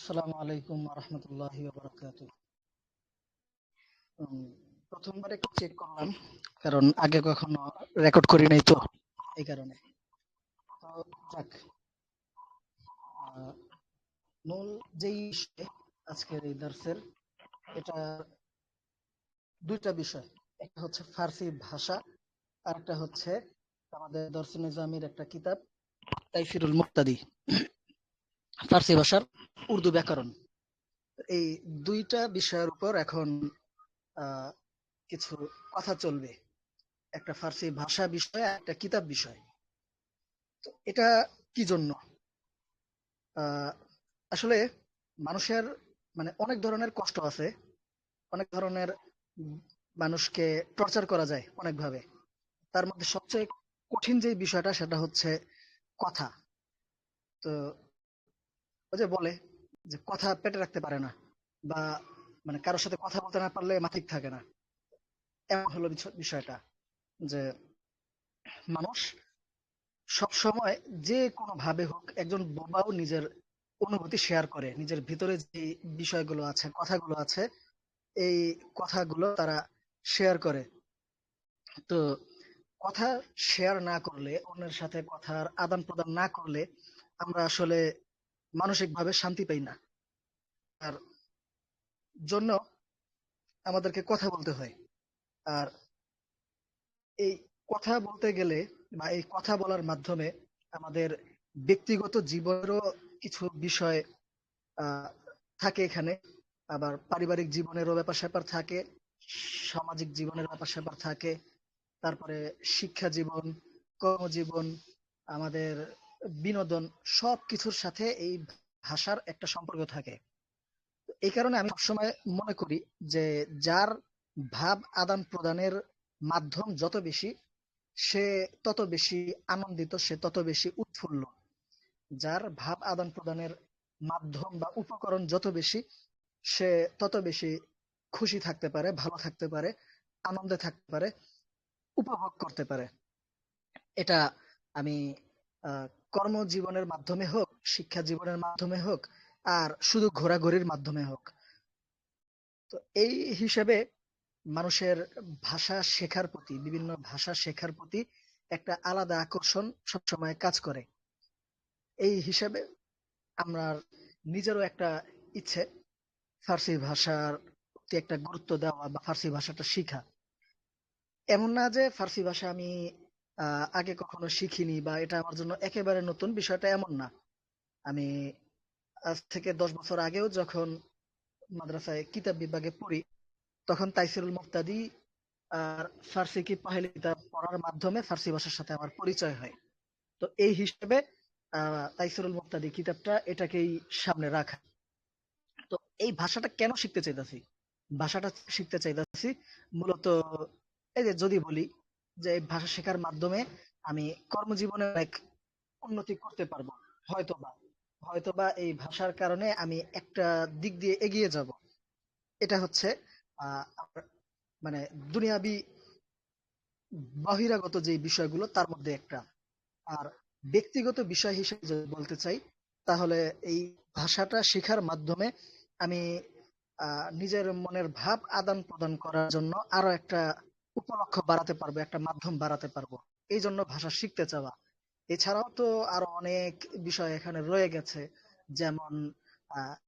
আসসালামু আলাইকুম রহমতুল্লাহি প্রথমবার একটু চেক করলাম, কারণ আগে কখনো রেকর্ড করি নাই তো, এই কারণে। যাক মূল যেই আজকের এই দার্সের এটা দুইটা বিষয়। একটা হচ্ছে ফার্সি ভাষা, আর একটা হচ্ছে আমাদের দর্শন নিজামির একটা কিতাব, তাইফিরুল মুক্তাদি। ফার্সি ভাষার উর্দু ব্যাকরণ। এই দুইটা বিষয়ের উপর এখন কিছু কথা চলবে। একটা ফার্সি ভাষা বিষয়, একটা কিতাব বিষয়। তো এটা কি জন্য? আসলে মানুষের মানে অনেক ধরনের কষ্ট আছে। অনেক ধরনের মানুষকে টর্চার করা যায় অনেকভাবে। তার মধ্যে সবচেয়ে কঠিন যে বিষয়টা, সেটা হচ্ছে কথা। তো ওই যে বলে যে কথা পেটে রাখতে পারে না বা মানে কারোর সাথে কথা বলতে না পারলে মাথিক থাকে না। এমন হলো বিষয়টা যে মানুষ সব সময় যে কোনো ভাবে হোক একজন বোবাও নিজের অনুভূতি শেয়ার করে, নিজের ভিতরে যে বিষয়গুলো আছে, কথাগুলো আছে, এই কথাগুলো তারা শেয়ার করে। তো কথা শেয়ার না করলে, অন্যের সাথে কথার আদান প্রদান না করলে আমরা আসলে মানসিকভাবে শান্তি পাই না। আর জন্য আমাদেরকে কথা বলতে হয়। আর এই কথা বলতে গেলে বা এই কথা বলার মাধ্যমে আমাদের ব্যক্তিগত জীবনেরও কিছু বিষয় থাকে এখানে। আবার পারিবারিক জীবনেরও ব্যাপার স্যাপার থাকে, সামাজিক জীবনের ব্যাপার স্যাপার থাকে। তারপরে শিক্ষা জীবন, কর্মজীবন, আমাদের বিনোদন সব কিছুর সাথে এই ভাষার একটা সম্পর্ক থাকে। এই কারণে আমি সবসময় মনে করি যে যার ভাব আদান প্রদানের মাধ্যম যত বেশি, সে তত বেশি আনন্দিত, সে তত বেশি উৎফুল্ল। যার ভাব আদান প্রদানের মাধ্যম বা উপকরণ যত বেশি, সে তত বেশি খুশি থাকতে পারে, ভালো থাকতে পারে, আনন্দে থাকতে পারে, উপভোগ করতে পারে। এটা আমি কর্মজীবনের মাধ্যমে হোক, শিক্ষা জীবনের মাধ্যমে হোক, আর শুধু ঘোরাঘুরির মাধ্যমে হোক। তো এই হিসেবে মানুষের ভাষা শেখার প্রতি, বিভিন্ন ভাষা শেখার প্রতি একটা আলাদা আকর্ষণ সবসময় কাজ করে। এই হিসেবে আমরা নিজেরও একটা ইচ্ছে, ফার্সি ভাষার প্রতি একটা গুরুত্ব দেওয়া বা ফার্সি ভাষাটা শিখা। এমন না যে ফার্সি ভাষা আমি আগে কখনো শিখিনি বা এটা আমার জন্য একেবারে নতুন, বিষয়টা এমন না। আমি আজ থেকে দশ বছর আগেও যখন মাদ্রাসায় কিতাব বিভাগে পড়ি, তখন তাইসিরুল মুক্তাদি আর ফার্সি কি পাহেলি কিতাব পড়ার মাধ্যমে ফার্সি ভাষার সাথে আমার পরিচয় হয়। তো এই হিসেবে তাইসিরুল মুক্তাদি কিতাবটা এটাকেই সামনে রাখা। তো এই ভাষাটা কেন শিখতে চাইতেছি? ভাষাটা শিখতে চাইতেছি মূলত, এই যে যদি বলি যে ভাষা শেখার মাধ্যমে আমি কর্মজীবনে অনেক উন্নতি করতে পারব। হয়তোবা হয়তোবা এই ভাষার কারণে আমি একটা দিক দিয়ে এগিয়ে যাব। এটা হচ্ছে মানে দুনিয়াবি বহিরাগত যে বিষয়গুলো তার মধ্যে একটা। আর ব্যক্তিগত বিষয় হিসেবে যদি বলতে চাই, তাহলে এই ভাষাটা শেখার মাধ্যমে আমি নিজের মনের ভাব আদান প্রদান করার জন্য আরও একটা উপলক্ষ বাড়াতে পারব, একটা মাধ্যম বাড়াতে পারব। এই জন্য ভাষা শিখতে চাওয়া। এছাড়াও তো আরও অনেক বিষয় এখানে রয়ে গেছে। যেমন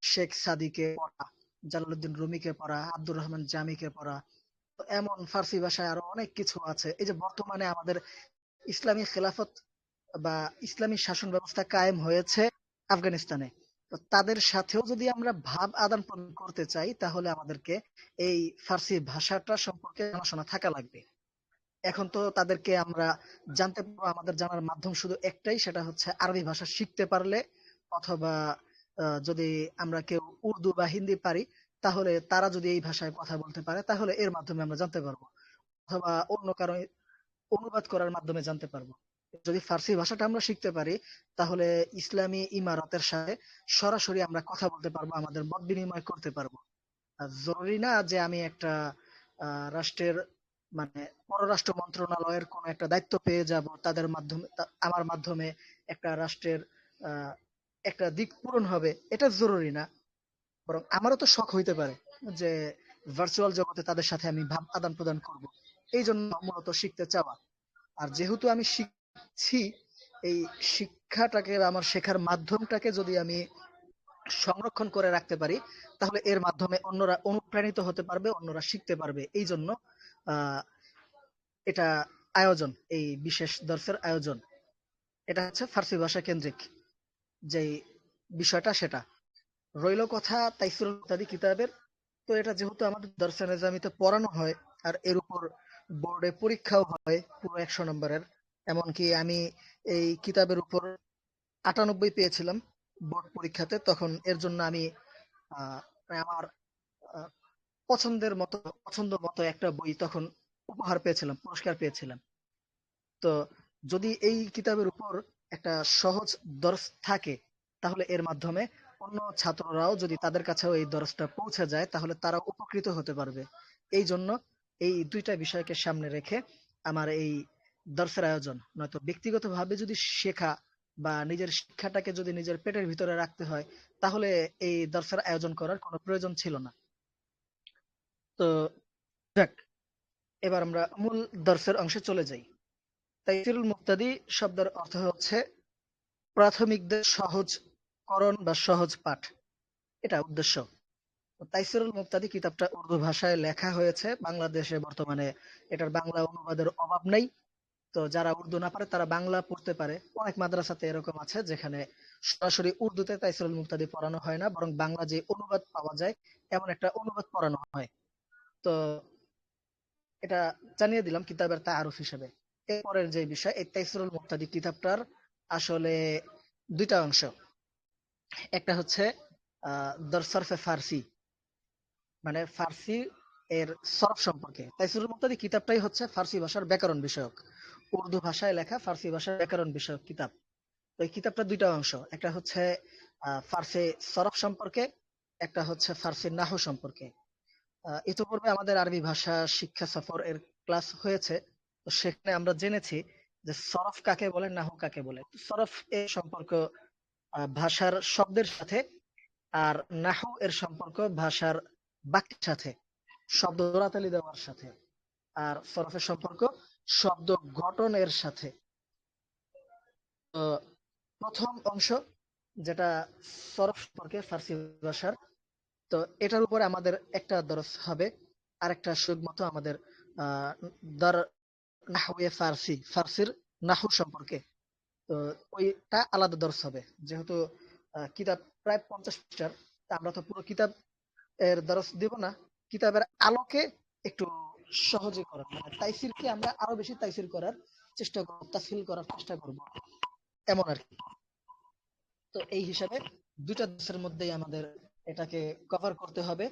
শেখ সাদিকে পড়া, জালালউদ্দিন রুমিকে পড়া, আব্দুর রহমান জামিকে পড়া। এমন ফার্সি ভাষায় আরও অনেক কিছু আছে। এই যে বর্তমানে আমাদের ইসলামী খেলাফত বা ইসলামী শাসন ব্যবস্থা কায়েম হয়েছে আফগানিস্তানে। তাদের সাথেও যদি আমরা ভাব আদান প্রদান করতে চাই, তাহলে আমাদেরকে এই ফার্সি ভাষাটা সম্পর্কে জানাশোনা থাকা লাগবে। এখন তো তাদেরকে আমরা জানতে পারব, আমাদের জানার মাধ্যম শুধু একটাই, সেটা হচ্ছে আরবি ভাষা শিখতে পারলে অথবা যদি আমরা কেউ উর্দু বা হিন্দি পারি, তাহলে তারা যদি এই ভাষায় কথা বলতে পারে, তাহলে এর মাধ্যমে আমরা জানতে পারব। অথবা অন্য কারও অনুবাদ করার মাধ্যমে জানতে পারব। যদি ফার্সি ভাষাটা আমরা শিখতে পারি, তাহলে ইসলামী ইমারতের সাথে সরাসরি আমরা কথা বলতে পারব, আমাদের মত বিনিময় করতে পারব। জরুরি না যে আমি একটা রাষ্ট্রের মানে পররাষ্ট্র মন্ত্রণালয়ের কোন একটা দায়িত্ব পেয়ে যাব, তাদের মাধ্যমে আমার মাধ্যমে একটা রাষ্ট্রের একটা দিক পূরণ হবে, এটা জরুরি না। বরং আমারও তো শখ হইতে পারে যে ভার্চুয়াল জগতে তাদের সাথে আমি ভাব আদান প্রদান করব। এই জন্য মূলত শিখতে চাওয়া। আর যেহেতু আমি শিখছি এই শিক্ষাটাকে আমার শেখার মাধ্যমটাকে যদি আমি সংরক্ষণ করে রাখতে পারি, তাহলে এর মাধ্যমে অন্যরা অনুপ্রাণিত হতে পারবে, অন্যরা শিখতে পারবে। এই জন্য এটা আয়োজন, এই বিশেষ দর্শের আয়োজন। এটা হচ্ছে ফার্সি ভাষা কেন্দ্রিক যে বিষয়টা সেটা। রইল কথা তাইসুরুল ইত্যাদি কিতাবের। তো এটা যেহেতু আমাদের দর্শন নিজামিতে পড়ানো হয়, আর এর উপর বোর্ডে পরীক্ষাও হয়, পুরো একশো নম্বরের এমনকি আমি এই কিতাবের উপর আটানব্বই পেয়েছিলাম বোর্ড পরীক্ষাতে। তখন এর জন্য আমি আমার পছন্দের মতো, পছন্দ মতো একটা বই তখন উপহার পেয়েছিলাম, পুরস্কার পেয়েছিলাম। তো যদি এই কিতাবের উপর একটা সহজ দর্শ থাকে, তাহলে এর মাধ্যমে অন্য ছাত্ররাও যদি তাদের কাছেও এই দর্শটা পৌঁছে যায়, তাহলে তারা উপকৃত হতে পারবে। এই জন্য এই দুইটা বিষয়কে সামনে রেখে আমার এই দর্শের আয়োজন। নয়তো ব্যক্তিগতভাবে যদি শেখা বা নিজের শিক্ষাটাকে যদি নিজের পেটের ভিতরে রাখতে হয়, তাহলে এই দর্শের আয়োজন করার কোনো প্রয়োজন ছিল না। তো যাক, এবার আমরা মূল দর্শের অংশে চলে যাই। তাইসিরুল মুক্তাদি শব্দের অর্থ হচ্ছে প্রাথমিকদের সহজকরণ বা সহজ পাঠ। এটা উদ্দেশ্য। তাইসিরুল মুক্তাদি কিতাবটা উর্দু ভাষায় লেখা হয়েছে। বাংলাদেশে বর্তমানে এটার বাংলা অনুবাদের অভাব নেই। তো যারা উর্দু না পারে, তারা বাংলা পড়তে পারে। অনেক মাদ্রাসাতে এরকম আছে, যেখানে সরাসরি উর্দুতে তাইসিরুল মুক্তাদি পড়ানো হয় না, বরং বাংলা যে অনুবাদ পাওয়া যায়, এমন একটা অনুবাদ পড়ানো হয়। তো এটা জানিয়ে দিলাম কিতাবের তাআরুফ হিসেবে। এরপরের যে বিষয়, এই তাইসিরুল মুক্তাদি কিতাবটার আসলে দুইটা অংশ। একটা হচ্ছে, আহ, দরসরফে ফার্সি। মানে ফার্সি এর সরফ সম্পর্কে। তাইসিরুল মুক্তাদি কিতাবটাই হচ্ছে ফার্সি ভাষার ব্যাকরণ বিষয়ক। উর্দু ভাষায় লেখা ফার্সি ভাষার ব্যাকরণ বিষয়ক কিতাব। তো এই কিতাবটা দুইটা অংশ, একটা হচ্ছে ফার্সি সরফ সম্পর্কে, একটা হচ্ছে ফার্সি নাহু সম্পর্কে। ইতিপূর্বে আমাদের আরবি ভাষা শিক্ষা সফর এর ক্লাস হয়েছে। তো সেখানে আমরা জেনেছি যে সরফ কাকে বলে, নাহু কাকে বলে। সরফ এর সম্পর্ক ভাষার শব্দের সাথে আর নাহু এর সম্পর্ক ভাষার বাক্যের সাথে। শব্দ দোড়াতালি দেওয়ার সাথে আর সরফের সম্পর্ক শব্দ গঠনের সাথে। প্রথম অংশ যেটা সরফ সম্পর্কে ফার্সি ভাষার, তো এটার উপরে আমাদের একটা দরস হবে, আরেকটা সুযোগ মতো আমাদের দর নাহওয়ে ফার্সি, ফার্সির নাহু সম্পর্কে। তো ওইটা আলাদা দর্শ হবে। যেহেতু কিতাব প্রায় পঞ্চাশ পৃষ্ঠার আমরা তো পুরো কিতাব এর দরস দিব না। কিতাবের আলোকে একটু সহজে করার মানে তাইসিরকে আমরা আরও বেশি তাইসির করার চেষ্টা করব, তাফসিল করার চেষ্টা করব, এমন আর কি। তো এই হিসাবে দুইটা দেশের মধ্যেই আমাদের এটাকে কভার করতে হবে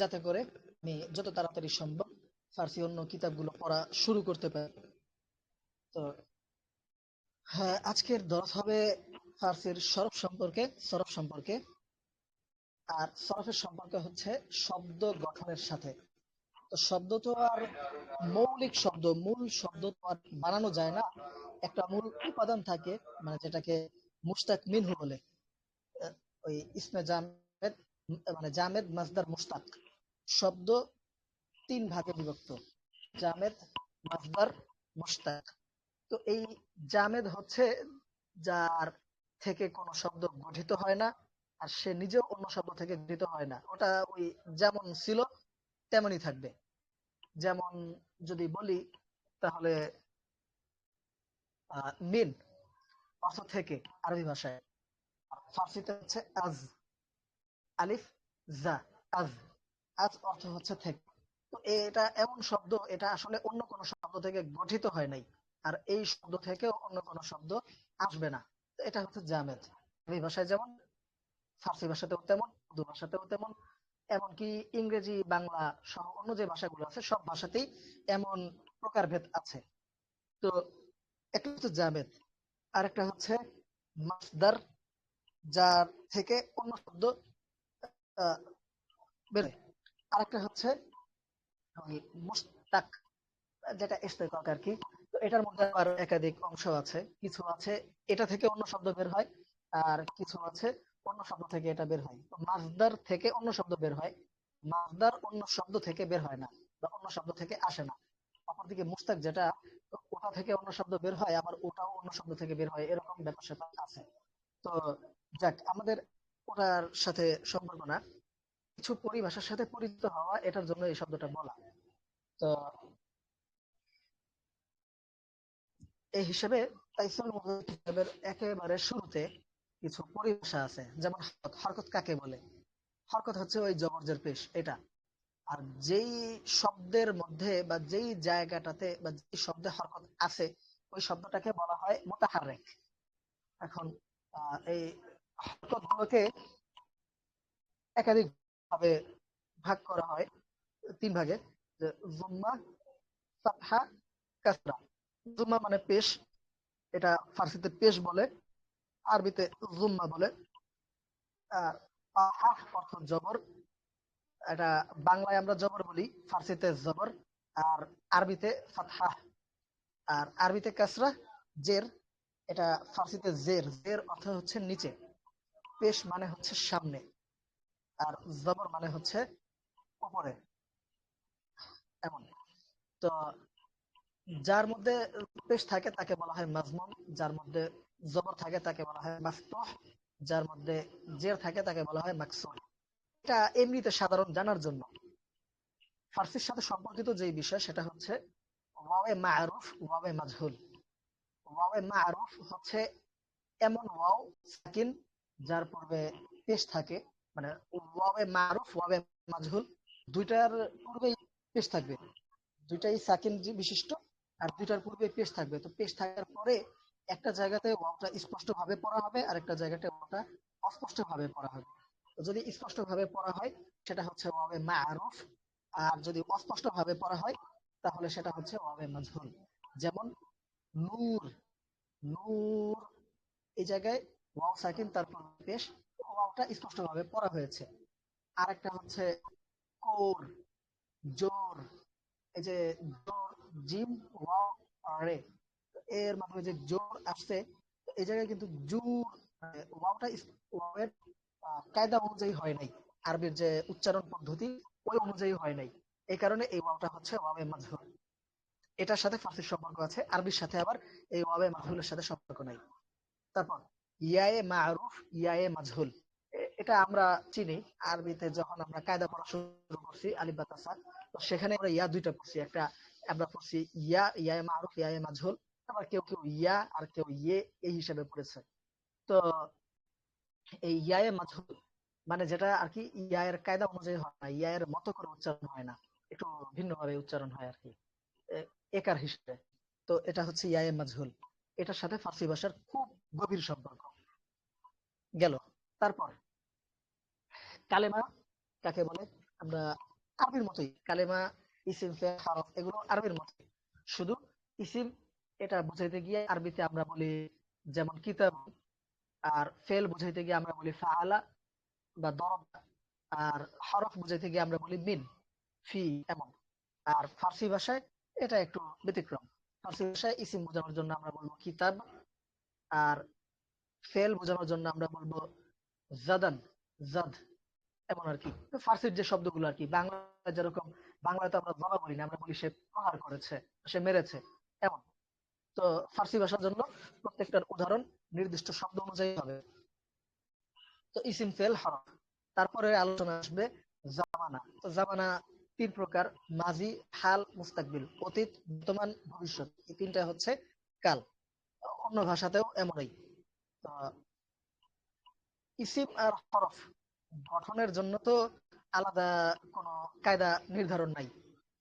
যাতে করে আমি যত তাড়াতাড়ি সম্ভব ফার্সি অন্য কিতাবগুলো পড়া শুরু করতে পারি। তো হ্যাঁ আজকের দরস হবে ফার্সির সরফ সম্পর্কে সরফ সম্পর্কে। আর সরফের সম্পর্ক হচ্ছে শব্দ গঠনের সাথে। তো শব্দ তো আর মৌলিক শব্দ, মূল শব্দ তো আর বানানো যায় না। একটা মূল উপাদান থাকে মানে যেটাকে মুস্তাক মিনহু বলে। ওই ইসমে জামেদ মানে জামেদ মাসদার মুস্তাক। শব্দ তিন ভাগে বিভক্ত, জামেদ মাসদার মুস্তাক। তো এই জামেদ হচ্ছে যার থেকে কোনো শব্দ গঠিত হয় না। আর সে নিজেও অন্য শব্দ থেকে গঠিত হয় না। ওটা ওই যেমন ছিল, তেমনই থাকবে। যেমন যদি বলি, তাহলে মিন অর্থ থেকে আরবি ভাষায়। ফার্সিতে হচ্ছে আজ। আলিফ, জা, আজ। আজ অর্থ হচ্ছে থেকে। তো এটা এমন শব্দ, এটা আসলে অন্য কোনো শব্দ থেকে গঠিত হয় নাই। আর এই শব্দ থেকে অন্য কোনো শব্দ আসবে না। এটা হচ্ছে জামেদ আরবি ভাষায় যেমন ফার্সি ভাষাতেও তেমন, উর্দু ভাষাতেও তেমন, এমনকি ইংরেজি, বাংলা সহ অন্য যে ভাষাগুলো আছে, সব ভাষাতেই এমন প্রকারভেদ আছে। তো একটা হচ্ছে জামেদ আর একটা হচ্ছে মাসদার, যার থেকে অন্য শব্দ বেরোয়। আর একটা হচ্ছে মুস্তাক যেটা ইস্তেকাক আর কি। তো এটার মধ্যে আবার একাধিক অংশ আছে। কিছু আছে, এটা থেকে অন্য শব্দ বের হয়, আর কিছু আছে অন্য শব্দ থেকে এটা বের হয়। মাসদার থেকে অন্য শব্দ বের হয়। মাসদার অন্য শব্দ থেকে বের হয় না বা অন্য শব্দ থেকে আসে না। অপরদিকে মুস্তাক যেটা ওটা থেকে অন্য শব্দ বের হয়, আবার ওটাও অন্য শব্দ থেকে বের হয়, এরকম ব্যাপার স্যাপার আছে। তো যাক, আমাদের ওটার সাথে সম্পর্ক না। কিছু পরিভাষার সাথে পরিচিত হওয়া, এটার জন্য এই শব্দটা বলা। তো এই হিসেবে একেবারে শুরুতে কিছু পরিভাষা আছে, যেমন হরকত। হরকত কাকে বলে? হরকত হচ্ছে ওই জবরজের পেশ, এটা। আর যেই শব্দের মধ্যে বা যেই জায়গাটাতে বা যেই শব্দে হরকত আছে, ওই শব্দটাকে বলা হয় মোতাহারেক। এখন এই হরকত গুলোকে একাধিক ভাবে ভাগ করা হয়, তিন ভাগে। জুম্মা সাফহা কাসরা। জুম্মা মানে পেশ, এটা ফার্সিতে পেশ বলে। আরবিতে জুম্মা বলে। অর্থ জবর। এটা বাংলায় আমরা জবর বলি, ফার্সিতে জবর, আর আরবিতে ফাতহা। আর আরবিতে কাসরা, জের। এটা ফার্সিতে জের। জের অর্থ হচ্ছে নিচে। পেশ মানে হচ্ছে সামনে। আর জবর মানে হচ্ছে উপরে। এমন। তো যার মধ্যে পেশ থাকে তাকে বলা হয় মাজমুম যার মধ্যে জবর থাকে তাকে বলা হয় মাফতুহ, যার মধ্যে জের থাকে তাকে বলা হয় মাকসুর এটা এমনিতে সাধারণ জানার জন্য। ফার্সির সাথে সম্পর্কিত যে বিষয়, সেটা হচ্ছে ওয়াওয়ে মারুফ ওয়াওয়ে মাজহুল। ওয়াওয়ে মারুফ হচ্ছে এমন ওয়াও, সাকিন, যার পূর্বে পেশ থাকে মানে ওয়াওয়ে মারুফ ওয়াওয়ে মাজহুল, দুইটার পূর্বেই পেশ থাকবে। দুইটাই সাকিন বিশিষ্ট, আর দুইটার পূর্বে পেশ থাকবে। তো পেশ থাকার পরে একটা জায়গাতে ওয়াওটা স্পষ্ট ভাবে পড়া হবে আর একটা জায়গাতে ওয়াওটা অস্পষ্ট ভাবে পড়া হবে। যদি স্পষ্ট ভাবে পড়া হয়, সেটা হচ্ছে ওয়াবে মারুফ, আর যদি অস্পষ্ট ভাবে পড়া হয়, তাহলে সেটা হচ্ছে ওয়াবে মাজহুল। যেমন নূর নূর, এই জায়গায় ওয়াও সাকিন, তারপর পেশ ওয়াওটা স্পষ্ট ভাবে পড়া হয়েছে। আরেকটা হচ্ছে কোর, জোর, এই যে জোর, জিম, ওয়াও রে এর মাধ্যমে যে জোর আসছে এই জায়গায় কিন্তু জুর মানে ওয়াওটা ওয়াওয়ের কায়দা অনুযায়ী হয় নাই। আরবির যে উচ্চারণ পদ্ধতি, ওই অনুযায়ী হয় নাই। এই কারণে এই ওয়াওটা হচ্ছে ওয়াবে মাজহুর এটার সাথে ফার্সির সম্পর্ক আছে, আরবির সাথে আবার এই ওয়াবে মাজহুলের সাথে সম্পর্ক নাই। তারপর, ইয়ায়ে মারুফ, ইয়ায়ে মাজহুল এটা আমরা চিনি। আরবিতে যখন আমরা কায়দা পড়া শুরু করছি, আলিফ বাতাসা তো সেখানে আমরা ইয়া দুইটা পড়ছি। একটা আমরা পড়ছি ইয়া, ইয়ায়ে মারুফ, ইয়ায়ে মাজহুল আবার কেউ কেউ ইয়া আর কেউ ইয়ে এই হিসাবে পড়েছে তো এই ইয়ায়ে মাজহুল মানে যেটা আর কি ইয়ায়ের কায়দা অনুযায়ী হয় না ইয়ায়ের মতো করে উচ্চারণ হয় না, একটু ভিন্নভাবে উচ্চারণ হয় আর কি একার হিসেবে। তো এটা হচ্ছে ইয়ায়ে মাজহুল এটার সাথে ফার্সি ভাষার খুব গভীর সম্পর্ক। গেল। তারপর কালেমা, কাকে বলে? আমরা আরবির মতোই। কালেমা, ইসিম হরফ, এগুলো আরবির মতোই। শুধু ইসিম এটা বুঝাইতে গিয়ে আরবিতে আমরা বলি যেমন কিতাব আর ফেল বুঝাইতে গিয়ে আমরা বলি ফাআলা বা দরব আর হরফ বুঝাইতে গিয়ে আমরা বলি মিন, ফি এমন। আর ফার্সি ভাষায় এটা একটু ব্যতিক্রম। ফার্সি ভাষায় ইসিম বোঝানোর জন্য আমরা বলব কিতাব আর ফেল বোঝানোর জন্য আমরা বলব জাদান, জাদ এমন আর কি। ফার্সির যে শব্দগুলো আর কি বাংলা যেরকম, বাংলায় তো আমরা জমা বলি না, আমরা বলি সে প্রহার করেছে, সে মেরেছে, এমন। তো ফার্সি ভাষার জন্য প্রত্যেকটার উদাহরণ নির্দিষ্ট শব্দ অনুযায়ী হবে। তো ইসিম ফেল হরফ তারপরে আলোচনা আসবে জামানা। তো জামানা তিন প্রকার, মাজি, হাল, মুস্তাকবিল, অতীত, বর্তমান, ভবিষ্যৎ। এই তিনটা হচ্ছে কাল। অন্য ভাষাতেও এমনই। ইসিম আর হরফ গঠনের জন্য তো আলাদা কোনো কায়দা নির্ধারণ নাই।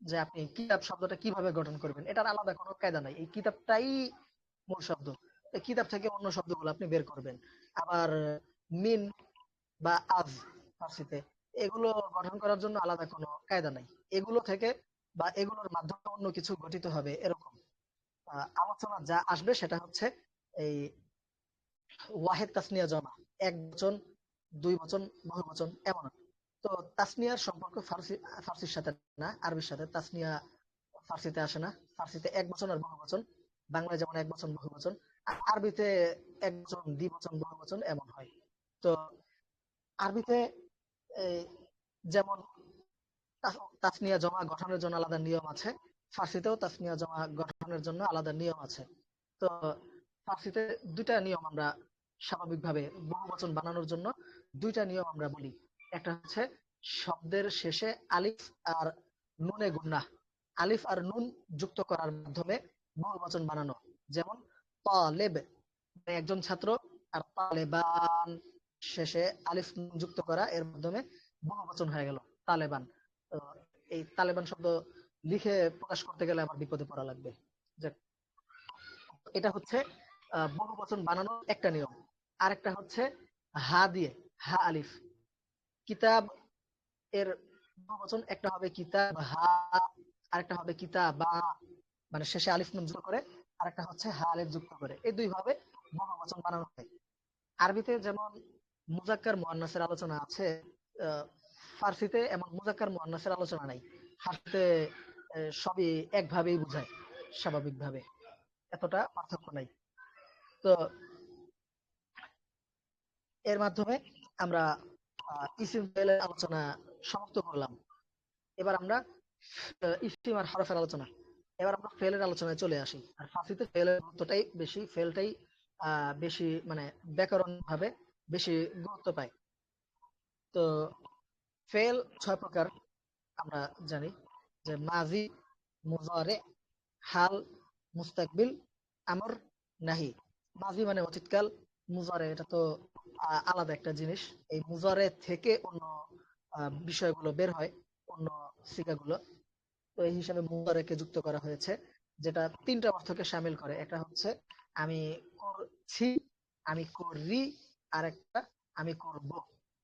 যে আপনি কিতাব শব্দটা কীভাবে গঠন করবেন, এটার আলাদা কোনো কায়দা নাই। এই কিতাবটাই মূল শব্দ। কিতাব থেকে অন্য শব্দগুলো আপনি বের করবেন। আবার মিন বা আজ ফার্সিতে, এগুলো গঠন করার জন্য আলাদা কোনো কায়দা নাই। এগুলো থেকে বা এগুলোর মাধ্যমে অন্য কিছু গঠিত হবে এরকম। আলোচনা যা আসবে সেটা হচ্ছে এই ওয়াহেদ তাসনিয়া জমা, এক বচন, দুই বচন, বহু বচন, এমন তো তাসনিয়ার সম্পর্ক ফার্সি, ফার্সির সাথে না, আরবির সাথে। তাসনিয়া ফার্সিতে আসে না। ফার্সিতে এক বচন আর বহু বচন। বাংলায় যেমন এক বচন, বহু বচন। আর আরবিতে একজন দ্বিবচন বহুবচন এমন হয়। তো আরবিতে যেমন তাস- তাসনিয়া জমা গঠনের জন্য আলাদা নিয়ম আছে। ফার্সিতেও তাসনিয়া জমা গঠনের জন্য আলাদা নিয়ম আছে। তো ফার্সিতে দুইটা নিয়ম আমরা স্বাভাবিকভাবে বহুবচন বানানোর জন্য দুইটা নিয়ম আমরা বলি। একটা হচ্ছে শব্দের শেষে আলিফ আর নুনে গুন্না। আলিফ আর নুন যুক্ত করার মাধ্যমে বহুবচন বানানো। যেমন, তালেব মানে একজন ছাত্র আর তালেবান শেষে আলিফ যুক্ত করা, এর মাধ্যমে বহুবচন হয়ে গেল, তালেবান। এই তালেবান শব্দ লিখে প্রকাশ করতে গেলে আমার বিপদে পড়া লাগবে। এটা হচ্ছে বহুবচন বানানোর একটা নিয়ম। আরেকটা হচ্ছে হা দিয়ে, হা আলিফ। কিতাব এর বহুবচন, একটা হবে কিতাব, হা, আরেকটা হবে কিতাবা মানে শেষে আলিফ নুন যুক্ত করে, আরেকটা হচ্ছে হা, আলিফ যুক্ত করে। এই দুইভাবে বহুবচন বানানো হয়। আরবিতে যেমন মুজাক্কার মুয়ান্নাসের আলোচনা আছে ফার্সিতে এমন মুজাক্কার মুয়ান্নাসের আলোচনা নাই। ফার্সিতে সবই একভাবেই বোঝায়, স্বাভাবিকভাবে। এতটা পার্থক্য নাই। তো, এর মাধ্যমে আমরা আলোচনা সমাপ্ত করলাম। এবার আমরা ইসিম আর হরফের আলোচনা। এবার আমরা ফেলের আলোচনায় চলে আসি। আর ফার্সিতে ফেলের গুরুত্বটাই বেশি ফেলটাই বেশি মানে ব্যাকরণ ভাবে বেশি গুরুত্ব পায়। তো ফেল ছয় প্রকার আমরা জানি। যে মাজি, মুজারে, হাল, মুস্তাকবিল, আমর, নাহি। মাজি মানে অতীতকাল, মুজারে, এটা তো আলাদা একটা জিনিস। এই মুজারে থেকে অন্য বিষয়গুলো বের হয়, অন্য সিগাগুলো তো এই হিসাবে মুজারেকে যুক্ত করা হয়েছে, যেটা তিনটা অর্থকে সামিল করে। একটা হচ্ছে, আমি করছি, আমি করি আর একটা আমি করব।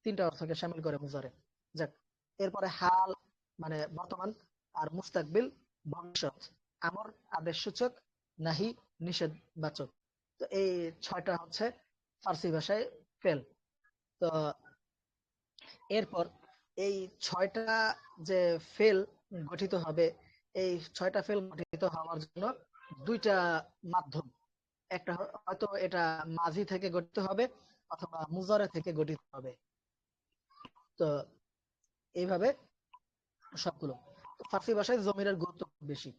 তিনটা অর্থকে সামিল করে মুজারে। যাক, এরপরে হাল মানে বর্তমান আর মুস্তাকবিল, ভবিষ্যৎ, আমর, আদেশ সূচক, নাহি নিষেধ বাচক তো এই ছয়টা হচ্ছে ফার্সি ভাষায় ফেল। তো এরপর এই ছয়টা যে ফেল গঠিত হবে, এই ছয়টা ফেল গঠিত হওয়ার জন্য দুইটা মাধ্যম। একটা হয়তো এটা মাঝি থেকে গঠিত হবে অথবা মুজারে থেকে গঠিত হবে। তো এইভাবে সবগুলো। ফার্সি ভাষায় জমিরের গুরুত্ব বেশি।